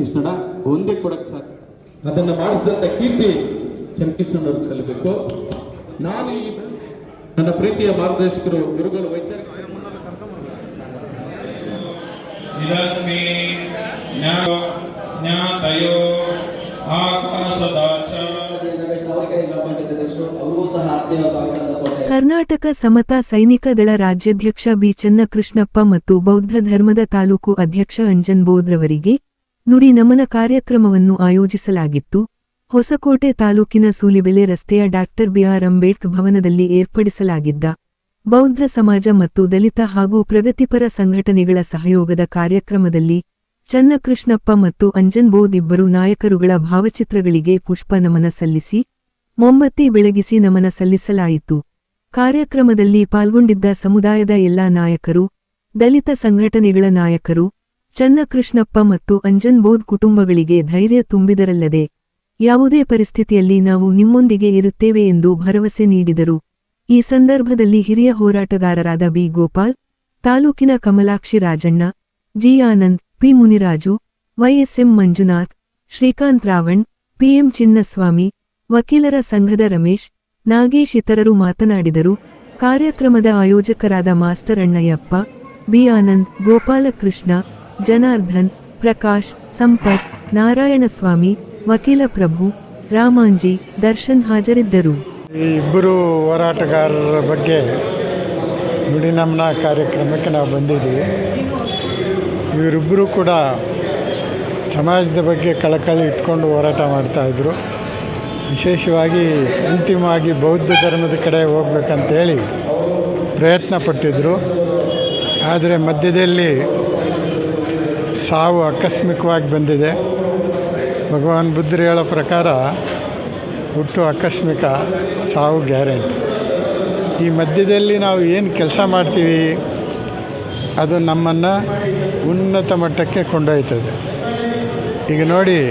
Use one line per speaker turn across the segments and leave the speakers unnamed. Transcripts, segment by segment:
ಕೃಷ್ಣಣ್ಣ ಒಂದೇ ಕೊಡಕ್ ಸಾಕು
ಅದನ್ನ ಮಾಡಿಸಿದಂತ ಕೀರ್ತಿ ಚನ್ನಕೃಷ್ಣನವ್ರಿಗೆ ಸಲ್ಲಬೇಕು. ನಾನು ಈ ನನ್ನ ಪ್ರೀತಿಯ ಮಾರ್ಗದರ್ಶಕರು ಗುರುಗಳು ವೈಚಾರಿಕ
ಕರ್ನಾಟಕ ಸಮತಾ ಸೈನಿಕ ದಳ ರಾಜ್ಯಾಧ್ಯಕ್ಷ ಬಿ ಚನ್ನಕೃಷ್ಣಪ್ಪ ಮತ್ತು ಬೌದ್ಧ ಧರ್ಮದ ತಾಲೂಕು ಅಧ್ಯಕ್ಷ ಅಂಜನ್ ಬೋದ್ರವರಿಗೆ ನುಡಿ ನಮನ ಕಾರ್ಯಕ್ರಮವನ್ನು ಆಯೋಜಿಸಲಾಗಿತ್ತು. ಹೊಸಕೋಟೆ ತಾಲೂಕಿನ ಸೂಲಿಬೆಲೆ ರಸ್ತೆಯ ಡಾಕ್ಟರ್ ಬಿಆರ್. ಅಂಬೇಡ್ಕರ್ ಭವನದಲ್ಲಿ ಏರ್ಪಡಿಸಲಾಗಿದ್ದ ಬೌದ್ಧ ಸಮಾಜ ಮತ್ತು ದಲಿತ ಹಾಗೂ ಪ್ರಗತಿಪರ ಸಂಘಟನೆಗಳ ಸಹಯೋಗದ ಕಾರ್ಯಕ್ರಮದಲ್ಲಿ ಚನ್ನಕೃಷ್ಣಪ್ಪ ಮತ್ತು ಅಂಜನ್ ಬೋದ್ ಇಬ್ಬರು ನಾಯಕರುಗಳ ಭಾವಚಿತ್ರಗಳಿಗೆ ಪುಷ್ಪ ನಮನ ಸಲ್ಲಿಸಿ ಮೊಂಬತ್ತಿ ಬೆಳಗಿಸಿ ನಮನ ಸಲ್ಲಿಸಲಾಯಿತು. ಕಾರ್ಯಕ್ರಮದಲ್ಲಿ ಪಾಲ್ಗೊಂಡಿದ್ದ ಸಮುದಾಯದ ಎಲ್ಲಾ ನಾಯಕರು, ದಲಿತ ಸಂಘಟನೆಗಳ ನಾಯಕರು ಚನ್ನಕೃಷ್ಣಪ್ಪ ಮತ್ತು ಅಂಜನ್ ಬೋಧ್ ಕುಟುಂಬಗಳಿಗೆ ಧೈರ್ಯ ತುಂಬಿದರಲ್ಲದೆ, ಯಾವುದೇ ಪರಿಸ್ಥಿತಿಯಲ್ಲಿ ನಾವು ನಿಮ್ಮೊಂದಿಗೆ ಇರುತ್ತೇವೆ ಎಂದು ಭರವಸೆ ನೀಡಿದರು. ಈ ಸಂದರ್ಭದಲ್ಲಿ ಹಿರಿಯ ಹೋರಾಟಗಾರರಾದ ಬಿ. ಗೋಪಾಲ್, ತಾಲೂಕಿನ Kamalakshi Rajanna, G. Anand, P. Muniraju YSM Manjunath, Srikanth Ravan PM Chinnaswamy, ವಕೀಲರ ಸಂಘದ ರಮೇಶ್, ನಾಗೇಶ್ ಇತರರು ಮಾತನಾಡಿದರು. ಕಾರ್ಯಕ್ರಮದ ಆಯೋಜಕರಾದ ಮಾಸ್ಟರ್ ಅಣ್ಣಯ್ಯಪ್ಪ, ಬಿ. ಆನಂದ್, ಗೋಪಾಲಕೃಷ್ಣ ಜನಾರ್ದನ್, ಪ್ರಕಾಶ್, ಸಂಪತ್, ನಾರಾಯಣಸ್ವಾಮಿ, ವಕೀಲ ಪ್ರಭು, ರಾಮಾಂಜಿ, ದರ್ಶನ್ ಹಾಜರಿದ್ದರು.
ಈ ಇಬ್ಬರು ಹೋರಾಟಗಾರರ ಬಗ್ಗೆ ನುಡಿನಮನ ಕಾರ್ಯಕ್ರಮಕ್ಕೆ ನಾವು ಬಂದಿದ್ದೀವಿ. ಇವರಿಬ್ಬರು ಕೂಡ ಸಮಾಜದ ಬಗ್ಗೆ ಕಳಕಳಿ ಇಟ್ಕೊಂಡು ಹೋರಾಟ ಮಾಡ್ತಾಯಿದ್ರು ವಿಶೇಷವಾಗಿ ಅಂತಿಮವಾಗಿ ಬೌದ್ಧ ಧರ್ಮದ ಕಡೆ ಹೋಗ್ಬೇಕಂತೇಳಿ ಪ್ರಯತ್ನ ಪಟ್ಟಿದ್ದರು ಆದರೆ ಮಧ್ಯದಲ್ಲಿ ಸಾವು ಆಕಸ್ಮಿಕವಾಗಿ ಬಂದಿದೆ. ಭಗವಾನ್ ಬುದ್ಧರು ಹೇಳೋ ಪ್ರಕಾರ ಹುಟ್ಟು ಆಕಸ್ಮಿಕ, ಸಾವು ಗ್ಯಾರಂಟಿ. ಈ ಮಧ್ಯದಲ್ಲಿ ನಾವು ಏನು ಕೆಲಸ ಮಾಡ್ತೀವಿ, ಅದು ನಮ್ಮನ್ನು ಉನ್ನತ ಮಟ್ಟಕ್ಕೆ ಕೊಂಡೊಯ್ತದೆ. ಈಗ ನೋಡಿ,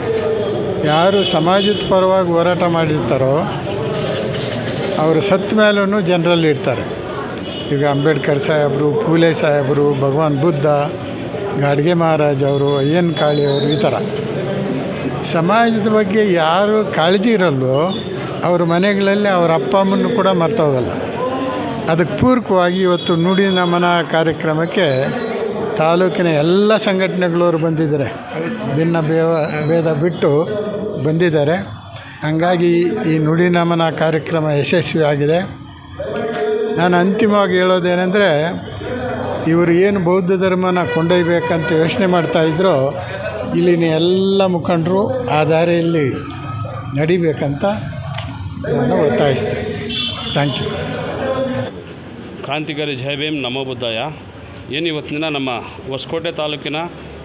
ಯಾರು ಸಮಾಜದ ಪರವಾಗಿ ಹೋರಾಟ ಮಾಡಿರ್ತಾರೋ, ಅವರು ಸತ್ ಮೇಲೂ ಜನರಲ್ಲಿ ಇರ್ತಾರೆ. ಈಗ ಅಂಬೇಡ್ಕರ್ ಸಾಹೇಬರು, ಪೂಲೆ ಸಾಹೇಬರು, ಭಗವಾನ್ ಬುದ್ಧ ಗಾಡ್ಗೆ ಮಹಾರಾಜ್ ಅವರು, ಅಯ್ಯನ್ ಕಾಳಿ ಅವರು ಈ ಥರ. ಸಮಾಜದ ಬಗ್ಗೆ ಯಾರು ಕಾಳಜಿ ಇರಲ್ವೋ, ಅವ್ರ ಮನೆಗಳಲ್ಲಿ ಅವ್ರ ಅಪ್ಪ ಅಮ್ಮನ್ನು ಕೂಡ ಮರ್ತೋಗಲ್ಲ. ಅದಕ್ಕೆ ಪೂರಕವಾಗಿ ಇವತ್ತು ನುಡಿ ನಮನ ಕಾರ್ಯಕ್ರಮಕ್ಕೆ ತಾಲೂಕಿನ ಎಲ್ಲ ಸಂಘಟನೆಗಳವರು ಬಂದಿದ್ದಾರೆ. ಭಿನ್ನ ಭೇವ ಭೇದ ಬಿಟ್ಟು ಬಂದಿದ್ದಾರೆ. ಹಂಗಾಗಿ ಈ ನುಡಿ ನಮನ ಕಾರ್ಯಕ್ರಮ ಯಶಸ್ವಿಯಾಗಿದೆ. ನಾನು ಅಂತಿಮವಾಗಿ ಹೇಳೋದೇನೆಂದರೆ ಇವರು ಏನು ಬೌದ್ಧ ಧರ್ಮನ ಕೊಂಡೊಯ್ಬೇಕಂತ ಯೋಚನೆ ಮಾಡ್ತಾಯಿದ್ರು ಇಲ್ಲಿನ ಎಲ್ಲ ಮುಖಂಡರು ಆ ದಾರಿಯಲ್ಲಿ ನಡಿಬೇಕಂತ ನಾನು ಒತ್ತಾಯಿಸ್ತೇನೆ. ಥ್ಯಾಂಕ್ ಯು
ಕ್ರಾಂತಿಕಾರಿ ಜಯ ಭೀಮ್, ನಮೋ ಬುದ್ಧಾಯ. ಏನು ಇವತ್ತಿನ ನಮ್ಮ ಹೊಸಕೋಟೆ ತಾಲೂಕಿನ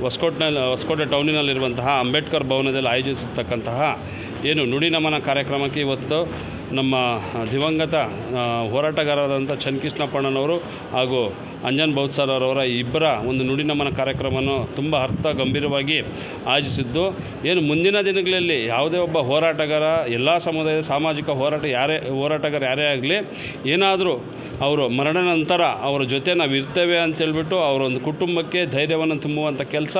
ಹೊಸಕೋಟೆನಲ್ಲಿ ಹೊಸಕೋಟೆ ಟೌನಿನಲ್ಲಿರುವಂತಹ ಅಂಬೇಡ್ಕರ್ ಭವನದಲ್ಲಿ ಆಯೋಜಿಸಿರ್ತಕ್ಕಂತಹ ಏನು ನುಡಿ ನಮನ ಕಾರ್ಯಕ್ರಮಕ್ಕೆ ಇವತ್ತು ನಮ್ಮ ದಿವಂಗತ ಹೋರಾಟಗಾರರಾದಂಥ ಚನ್ನಕೃಷ್ಣಪ್ಪಣ್ಣನವರು ಹಾಗೂ ಅಂಜನ್ ಬೌದ್ ಸರ್ ಅವರ ಇಬ್ಬರ ಒಂದು ನುಡಿ ನಮನ ಕಾರ್ಯಕ್ರಮವನ್ನು ತುಂಬ ಅರ್ಥ ಗಂಭೀರವಾಗಿ ಆಯೋಜಿಸಿದ್ದು. ಏನು ಮುಂದಿನ ದಿನಗಳಲ್ಲಿ ಯಾವುದೇ ಒಬ್ಬ ಹೋರಾಟಗಾರ, ಎಲ್ಲ ಸಮುದಾಯದ ಸಾಮಾಜಿಕ ಹೋರಾಟ ಯಾರೇ, ಹೋರಾಟಗಾರ ಯಾರೇ ಆಗಲಿ, ಏನಾದರೂ ಅವರು ಮರಣ ನಂತರ ಅವರ ಜೊತೆ ನಾವು ಇರ್ತೇವೆ ಅಂತೇಳ್ಬಿಟ್ಟು ಅವರ ಒಂದು ಕುಟುಂಬಕ್ಕೆ ಧೈರ್ಯವನ್ನು ತುಂಬುವಂಥ ಕೆಲಸ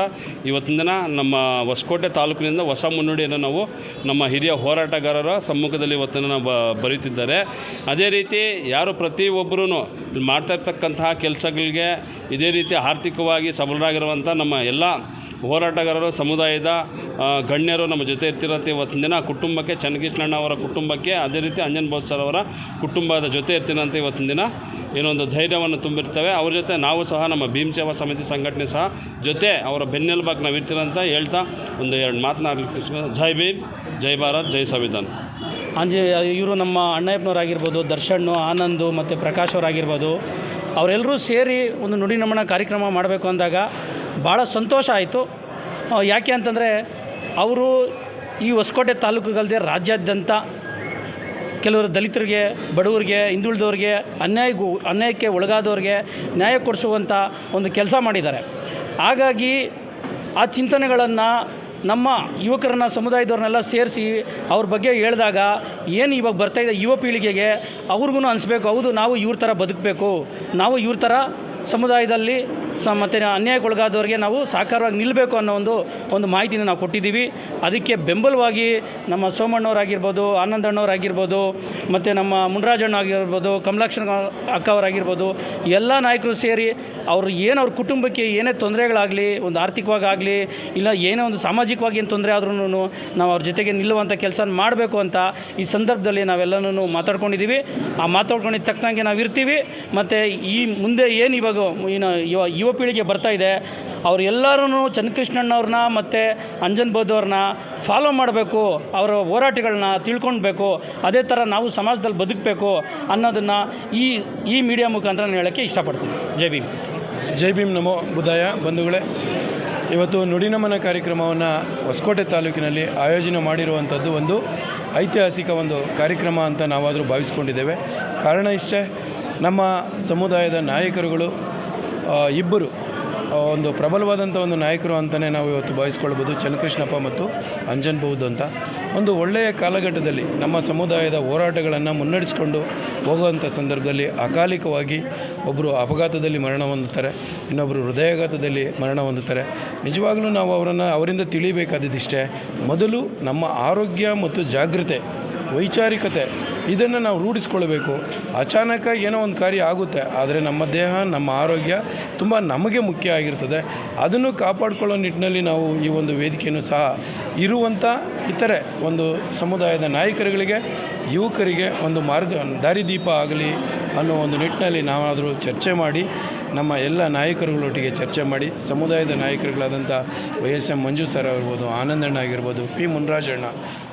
ಇವತ್ತಿನ ದಿನ ನಮ್ಮ ಹೊಸಕೋಟೆ ತಾಲೂಕಿನಿಂದ ಹೊಸ ಮುನ್ನುಡಿಯನ್ನು ನಾವು ನಮ್ಮ ಹಿರಿಯ ಹೋರಾಟಗಾರರ ಸಮ್ಮುಖದಲ್ಲಿ ಇವತ್ತಿನ ನಾವು ಬರೀತಿದ್ದಾರೆ. ಅದೇ ರೀತಿ ಯಾರು ಪ್ರತಿಯೊಬ್ಬರೂ ಮಾಡ್ತಾ ಇರ್ತಕ್ಕಂತಹ ಕೆಲಸಗಳಿಗೆ ಇದೇ ರೀತಿ ಆರ್ಥಿಕವಾಗಿ ಸಬಲರಾಗಿರುವಂಥ ನಮ್ಮ ಎಲ್ಲ ಹೋರಾಟಗಾರರು, ಸಮುದಾಯದ ಗಣ್ಯರು ನಮ್ಮ ಜೊತೆ ಇರ್ತಿರೋಂಥ ಇವತ್ತಿನ ದಿನ ಕುಟುಂಬಕ್ಕೆ ಚನ್ನಕೃಷ್ಣಣ್ಣ ಅವರ ಕುಟುಂಬಕ್ಕೆ, ಅದೇ ರೀತಿ ಅಂಜನ್ ಬೋದ್ ಸರ್ ಅವರ ಕುಟುಂಬದ ಜೊತೆ ಇರ್ತೀನಂತ ಇವತ್ತಿನ ದಿನ ಏನೊಂದು ಧೈರ್ಯವನ್ನು ತುಂಬಿರ್ತವೆ. ಅವ್ರ ಜೊತೆ ನಾವು ಸಹ ನಮ್ಮ ಭೀಮ್ ಸೇವಾ ಸಮಿತಿ ಸಂಘಟನೆ ಸಹ ಜೊತೆ ಅವರ ಬೆನ್ನೆಲುಬಾಗಿ ನಾವು ಇರ್ತೀರಂತ ಹೇಳ್ತಾ ಒಂದು ಎರಡು ಮಾತನಾಡಲಿಕ್ಕೆ ಜೈ ಭೀಮ್, ಜೈ ಭಾರತ್, ಜೈ ಸಂವಿಧಾನ್.
ಅಂಜೆ, ಇವರು ನಮ್ಮ ಅಣ್ಣಯ್ಯಪ್ಪನವರಾಗಿರ್ಬೋದು, ದರ್ಶಣ್ಣು, ಆನಂದು ಮತ್ತು ಪ್ರಕಾಶ್ ಅವರಾಗಿರ್ಬೋದು ಅವರೆಲ್ಲರೂ ಸೇರಿ ಒಂದು ನುಡಿ ನಮನ ಕಾರ್ಯಕ್ರಮ ಮಾಡಬೇಕು ಅಂದಾಗ ಭಾಳ ಸಂತೋಷ ಆಯಿತು. ಯಾಕೆ ಅಂತಂದರೆ ಅವರು ಈ ಹೊಸಕೋಟೆ ತಾಲೂಕುಗಳದೇ ರಾಜ್ಯಾದ್ಯಂತ ಕೆಲವರು ದಲಿತರಿಗೆ, ಬಡವರಿಗೆ, ಹಿಂದುಳಿದವ್ರಿಗೆ ಅನ್ಯಾಯಗೂ ಅನ್ಯಾಯಕ್ಕೆ ಒಳಗಾದವ್ರಿಗೆ ನ್ಯಾಯ ಕೊಡಿಸುವಂಥ ಒಂದು ಕೆಲಸ ಮಾಡಿದ್ದಾರೆ. ಹಾಗಾಗಿ ಆ ಚಿಂತನೆಗಳನ್ನು ನಮ್ಮ ಯುವಕರನ್ನ ಸಮುದಾಯದವ್ರನ್ನೆಲ್ಲ ಸೇರಿಸಿ ಅವ್ರ ಬಗ್ಗೆ ಹೇಳಿದಾಗ ಏನು ಇವಾಗ ಬರ್ತಾಯಿದೆ ಯುವ ಪೀಳಿಗೆಗೆ ಅವ್ರಿಗೂ ಅನಿಸ್ಬೇಕು, ಹೌದು ನಾವು ಇವ್ರ ಥರ ಬದುಕಬೇಕು, ನಾವು ಇವ್ರ ಥರ ಸಮುದಾಯದಲ್ಲಿ ಸ ಮತ್ತು ಅನ್ಯಾಯಕ್ಕೊಳಗಾದವ್ರಿಗೆ ನಾವು ಸಾಕಾರವಾಗಿ ನಿಲ್ಲಬೇಕು ಅನ್ನೋ ಒಂದು ಒಂದು ಮಾಹಿತಿನ ನಾವು ಕೊಟ್ಟಿದ್ದೀವಿ. ಅದಕ್ಕೆ ಬೆಂಬಲವಾಗಿ ನಮ್ಮ ಸೋಮಣ್ಣವರಾಗಿರ್ಬೋದು ಆನಂದಣ್ಣವರಾಗಿರ್ಬೋದು ಮತ್ತು ನಮ್ಮ ಮುನರಾಜಣ್ಣ ಆಗಿರ್ಬೋದು ಕಮಲಾಕ್ಷಣ ಅಕ್ಕ ಅವರಾಗಿರ್ಬೋದು, ಎಲ್ಲ ನಾಯಕರು ಸೇರಿ ಅವರು ಏನು ಅವ್ರ ಕುಟುಂಬಕ್ಕೆ ಏನೇ ತೊಂದರೆಗಳಾಗಲಿ, ಒಂದು ಆರ್ಥಿಕವಾಗಿ ಇಲ್ಲ ಏನೇ ಒಂದು ಸಾಮಾಜಿಕವಾಗಿ ಏನು ತೊಂದರೆ ಆದ್ರೂ ನಾವು ಅವ್ರ ಜೊತೆಗೆ ನಿಲ್ಲುವಂಥ ಕೆಲಸ ಮಾಡಬೇಕು ಅಂತ ಈ ಸಂದರ್ಭದಲ್ಲಿ ನಾವೆಲ್ಲನೂ ಮಾತಾಡ್ಕೊಂಡಿದ್ದೀವಿ. ಆ ಮಾತಾಡ್ಕೊಂಡಿದ್ದ ತಕ್ಕಂಗೆ ನಾವು ಇರ್ತೀವಿ ಮತ್ತು ಈ ಮುಂದೆ ಏನು ಇವಾಗ ಏನು ಯುವ ಪೀಳಿಗೆ ಬರ್ತಾ ಇದೆ. ಅವರು ಎಲ್ಲರೂ ಚನ್ನಕೃಷ್ಣಣ್ಣವ್ರನ್ನ ಮತ್ತು ಅಂಜನ್ ಬೋಧವ್ರನ್ನ ಫಾಲೋ ಮಾಡಬೇಕು, ಅವರ ಹೋರಾಟಗಳನ್ನ ತಿಳ್ಕೊಳ್ಬೇಕು, ಅದೇ ಥರ ನಾವು ಸಮಾಜದಲ್ಲಿ ಬದುಕಬೇಕು ಅನ್ನೋದನ್ನು ಈ ಈ ಮೀಡಿಯಾ ಮುಖಾಂತರ ನಾನು ಹೇಳೋಕ್ಕೆ ಇಷ್ಟಪಡ್ತೀನಿ. ಜೈ ಭೀಮ್.
ಜೈ ಭೀಮ್ ನಮೋ ಬುದಾಯ ಬಂಧುಗಳೇ. ಇವತ್ತು ನುಡಿನಮನ ಕಾರ್ಯಕ್ರಮವನ್ನು ಹೊಸಕೋಟೆ ತಾಲೂಕಿನಲ್ಲಿ ಆಯೋಜನೆ ಮಾಡಿರುವಂಥದ್ದು ಒಂದು ಐತಿಹಾಸಿಕ ಒಂದು ಕಾರ್ಯಕ್ರಮ ಅಂತ ನಾವಾದರೂ ಭಾವಿಸ್ಕೊಂಡಿದ್ದೇವೆ. ಕಾರಣ ಇಷ್ಟೇ, ನಮ್ಮ ಸಮುದಾಯದ ನಾಯಕರುಗಳು ಇಬ್ಬರು ಒಂದು ಪ್ರಬಲವಾದಂಥ ಒಂದು ನಾಯಕರು ಅಂತಲೇ ನಾವು ಇವತ್ತು ಭಾವಿಸ್ಕೊಳ್ಬೋದು. ಚನ್ನಕೃಷ್ಣಪ್ಪ ಮತ್ತು ಅಂಜನ್ ಬೌದ್ಧ ಅಂತ. ಒಂದು ಒಳ್ಳೆಯ ಕಾಲಘಟ್ಟದಲ್ಲಿ ನಮ್ಮ ಸಮುದಾಯದ ಹೋರಾಟಗಳನ್ನು ಮುನ್ನಡೆಸಿಕೊಂಡು ಹೋಗುವಂಥ ಸಂದರ್ಭದಲ್ಲಿ ಅಕಾಲಿಕವಾಗಿ ಒಬ್ಬರು ಅಪಘಾತದಲ್ಲಿ ಮರಣ ಹೊಂದುತ್ತಾರೆ ಇನ್ನೊಬ್ಬರು ಹೃದಯಾಘಾತದಲ್ಲಿ ಮರಣ ಹೊಂದುತ್ತಾರೆ. ನಿಜವಾಗಲೂ ನಾವು ಅವರನ್ನು ಅವರಿಂದ ತಿಳಿಬೇಕಾದದಿಷ್ಟೇ ಮೊದಲು ನಮ್ಮ ಆರೋಗ್ಯ ಮತ್ತು ಜಾಗೃತೆ, ವೈಚಾರಿಕತೆ ಇದನ್ನು ನಾವು ರೂಢಿಸ್ಕೊಳ್ಬೇಕು. ಅಚಾನಕ ಏನೋ ಒಂದು ಕಾರ್ಯ ಆಗುತ್ತೆ, ಆದರೆ ನಮ್ಮ ದೇಹ, ನಮ್ಮ ಆರೋಗ್ಯ ತುಂಬ ನಮಗೆ ಮುಖ್ಯ ಆಗಿರ್ತದೆ. ಅದನ್ನು ಕಾಪಾಡಿಕೊಳ್ಳೋ ನಿಟ್ಟಿನಲ್ಲಿ ನಾವು ಈ ಒಂದು ವೇದಿಕೆಯನ್ನು ಸಹ ಇರುವಂಥ ಇತರೆ ಒಂದು ಸಮುದಾಯದ ನಾಯಕರುಗಳಿಗೆ, ಯುವಕರಿಗೆ ಒಂದು ಮಾರ್ಗ, ದಾರಿದೀಪ ಆಗಲಿ ಅನ್ನೋ ಒಂದು ನಿಟ್ಟಿನಲ್ಲಿ ನಾವಾದರೂ ಚರ್ಚೆ ಮಾಡಿ ನಮ್ಮ ಎಲ್ಲ ನಾಯಕರುಗಳೊಟ್ಟಿಗೆ ಚರ್ಚೆ ಮಾಡಿ, ಸಮುದಾಯದ ನಾಯಕರುಗಳಾದಂಥ Y S M Manju sir ಆಗಿರ್ಬೋದು, ಆನಂದಣ್ಣ ಆಗಿರ್ಬೋದು, ಪಿ ಮುನ್ರಾಜಣ್ಣ,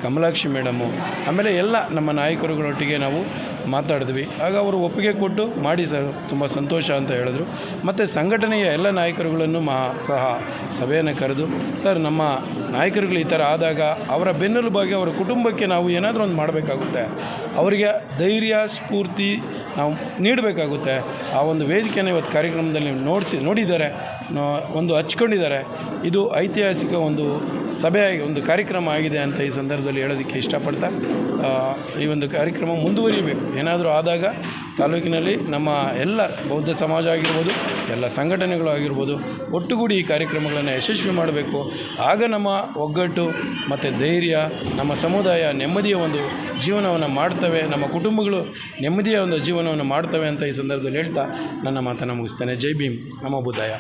ಕಮಲಾಕ್ಷಿ ಮೇಡಮು, ಆಮೇಲೆ ಎಲ್ಲ ನಮ್ಮ ನಾಯಕರುಗಳೊಟ್ಟಿಗೆ ನಾವು ಮಾತಾಡಿದ್ವಿ. ಆಗ ಅವರು ಒಪ್ಪಿಗೆ ಕೊಟ್ಟು ಮಾಡಿ ಸರ್, ತುಂಬ ಸಂತೋಷ ಅಂತ ಹೇಳಿದ್ರು. ಮತ್ತು ಸಂಘಟನೆಯ ಎಲ್ಲ ನಾಯಕರುಗಳನ್ನು ಮಾ ಸಹ ಸಭೆಯನ್ನು ಕರೆದು, ಸರ್, ನಮ್ಮ ನಾಯಕರುಗಳು ಈ ಥರ ಆದಾಗ ಅವರ ಬೆನ್ನೆಲುಬಾಗಿ ಅವರ ಕುಟುಂಬಕ್ಕೆ ನಾವು ಏನಾದರೂ ಒಂದು ಮಾಡಬೇಕಾಗುತ್ತೆ. ಅವರಿಗೆ ಧೈರ್ಯ, ಸ್ಫೂರ್ತಿ ನಾವು ನೀಡಬೇಕಾಗುತ್ತೆ. ಆ ಒಂದು ವೇದಿಕೆಯನ್ನು ಇವತ್ತು ಕಾರ್ಯಕ್ರಮದಲ್ಲಿ ನೋಡಿಸಿ, ನೋಡಿದ್ದಾರೆ. ಒಂದು ಹಚ್ಕೊಂಡಿದ್ದಾರೆ. ಇದು ಐತಿಹಾಸಿಕ ಒಂದು ಸಭೆ ಒಂದು ಕಾರ್ಯಕ್ರಮ ಆಗಿದೆ ಅಂತ ಈ ಸಂದರ್ಭದಲ್ಲಿ ಹೇಳೋದಕ್ಕೆ ಇಷ್ಟಪಡ್ತಾ ಈ ಒಂದು ಕಾರ್ಯಕ್ರಮ ಮುಂದುವರಿಬೇಕು ಏನಾದರೂ ಆದಾಗ ತಾಲೂಕಿನಲ್ಲಿ ನಮ್ಮ ಎಲ್ಲ ಬೌದ್ಧ ಸಮಾಜ ಆಗಿರ್ಬೋದು, ಎಲ್ಲ ಸಂಘಟನೆಗಳು ಆಗಿರ್ಬೋದು, ಒಟ್ಟುಗೂಡಿ ಈ ಕಾರ್ಯಕ್ರಮಗಳನ್ನು ಯಶಸ್ವಿ ಮಾಡಬೇಕು. ಆಗ ನಮ್ಮ ಒಗ್ಗಟ್ಟು ಮತ್ತು ಧೈರ್ಯ, ನಮ್ಮ ಸಮುದಾಯ ನೆಮ್ಮದಿಯ ಒಂದು ಜೀವನವನ್ನು ಮಾಡ್ತವೆ. ನಮ್ಮ ಕುಟುಂಬಗಳು ನೆಮ್ಮದಿಯ ಒಂದು ಜೀವನವನ್ನು ಮಾಡ್ತವೆ ಅಂತ ಈ ಸಂದರ್ಭದಲ್ಲಿ ಹೇಳ್ತಾ ನನ್ನ ಮಾತನ್ನು ಮುಗಿಸ್ತೇನೆ. ಜೈ ಭೀಮ್. ನಮ್ಮ ಬುದ್ಧಾಯ.